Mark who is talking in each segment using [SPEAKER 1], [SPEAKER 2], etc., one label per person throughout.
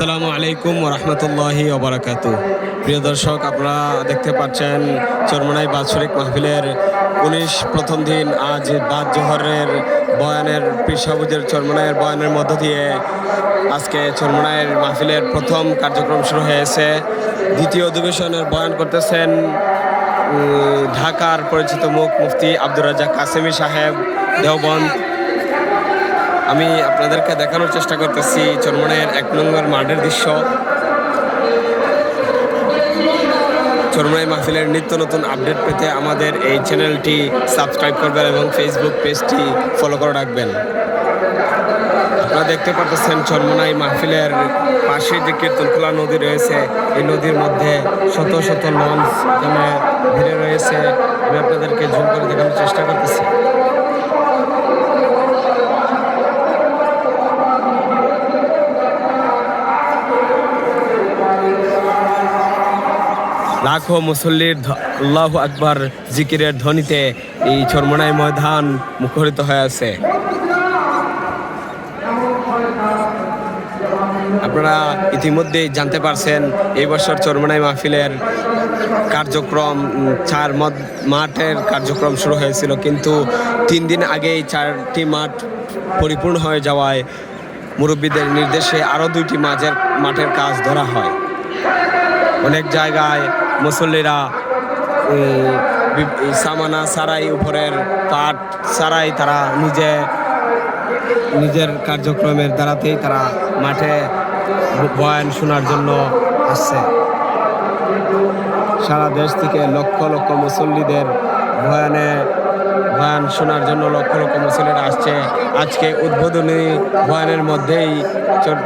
[SPEAKER 1] আসসালামু আলাইকুম রহমতুল্লাহি ওবরাকাত প্রিয় দর্শক, আপনারা দেখতে পাচ্ছেন চরমনাই বাৎসরিক মাহফিলের উনিশ প্রথম দিন আজ বাদ জোহরের বয়ানের পিসাবুজের চরমনাইয়ের বয়ানের মধ্য দিয়ে আজকে চরমনাইয়ের মাহফিলের প্রথম কার্যক্রম শুরু হয়েছে। দ্বিতীয় অধিবেশনের বয়ান করতেছেন ঢাকার পরিচিত মুখ মুফতি আব্দুর রাজাক কাসেমি সাহেব, দেওবন্দ আমি আপনাদেরকে দেখানোর চেষ্টা করতেছি চরমনের এক নম্বর মাঠের দৃশ্য। চরমনাই মাহফিলের নিত্য নতুন আপডেট পেতে আমাদের এই চ্যানেলটি সাবস্ক্রাইব করবেন এবং ফেসবুক পেজটি ফলো করে রাখবেন। আপনারা দেখতে পাচ্ছেন চরমনাই মাহফিলের পাশে যে কীর্তনখোলা নদী রয়েছে, এই নদীর মধ্যে শত শত লঞ্চ এখানে ভিড়ে রয়েছে। আমি আপনাদেরকে জুম করে দেখানোর চেষ্টা করতেছি। লাখো মুসল্লির ধ- আকবর জিকিরের ধ্বনিতে এই চরমনাই ময়দান মুখরিত হয়ে আছে। আপনারা ইতিমধ্যেই জানতে পারছেন, এই বছর চরমনাই মাহফিলের কার্যক্রম চার মাঠের কার্যক্রম শুরু হয়েছিল, কিন্তু তিন দিন আগেই চারটি মাঠ পরিপূর্ণ হয়ে যাওয়ায় মুরব্বীদের নির্দেশে আরও দুইটি মাঝের মাঠের কাজ ধরা হয়। অনেক জায়গায় মুসল্লিরা সামানা সারাই উপরের পাট সারাই তারা নিজে, নিজের কার্যক্রমের দ্বারাতেই তারা মাঠে বয়ান শোনার জন্য আসছে। সারা দেশ থেকে লক্ষ লক্ষ মুসল্লিদের বয়ানে বয়ান শোনার জন্য লক্ষ লক্ষ মুসল্লিরা আসছে। আজকে উদ্বোধনী বয়ানের মধ্যেই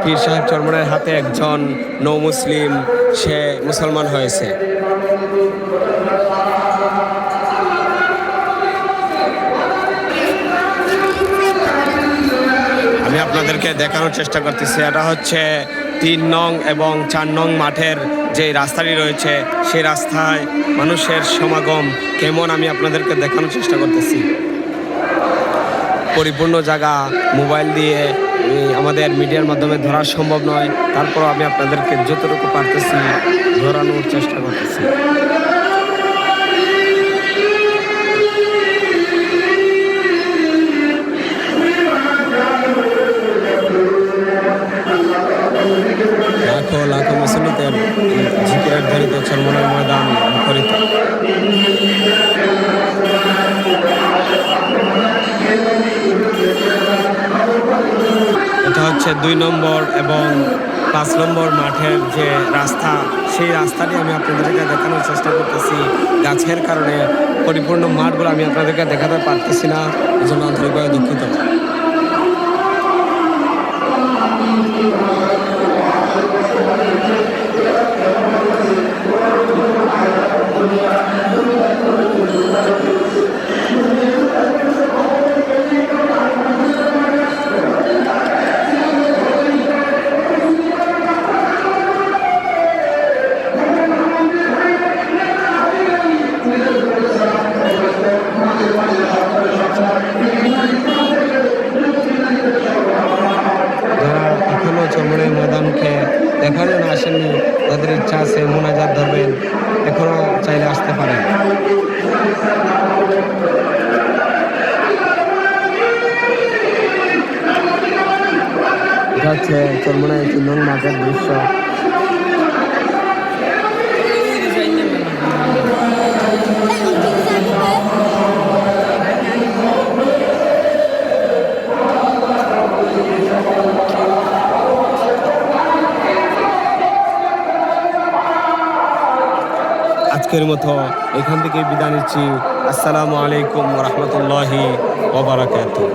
[SPEAKER 1] পীর সাহেব চরমনের হাতে একজন নৌ মুসলিম সে মুসলমান হয়েছে। আপনাদেরকে দেখানোর চেষ্টা করতেছি। এটা হচ্ছে তিন নং এবং চার নং মাঠের যে রাস্তাটি রয়েছে, সেই রাস্তায় মানুষের সমাগম কেমন আমি আপনাদেরকে দেখানোর চেষ্টা করতেছি। পরিপূর্ণ জায়গা, মোবাইল দিয়ে আমাদের মিডিয়ার মাধ্যমে ধরা সম্ভব নয়। তারপর আমি আপনাদেরকে যতটুকু পারতেছি, ধরানোর চেষ্টা করতেছি। ঝিকিরের ধরিত চরমনের ময়দান মুখরিত। এটা হচ্ছে দুই নম্বর এবং পাঁচ নম্বর মাঠের যে রাস্তা, সেই রাস্তাটি আমি আপনাদেরকে দেখানোর চেষ্টা করতেছি। গাছের কারণে পরিপূর্ণ মাঠগুলো আমি আপনাদেরকে দেখাতে পারতেছি না এই জন্য আন্তরিকভাবে দুঃখিত। আছে মোনাজাত ধরবেন এখনও চাইলে আসতে পারেন। এটা হচ্ছে চরমনায় চন্দন মাঠের দৃশ্য। আজকের মতো এখান থেকে বিদায় নিচ্ছি। আসসালামু আলাইকুম রহমতুল্লাহি ওবরাকাতুহ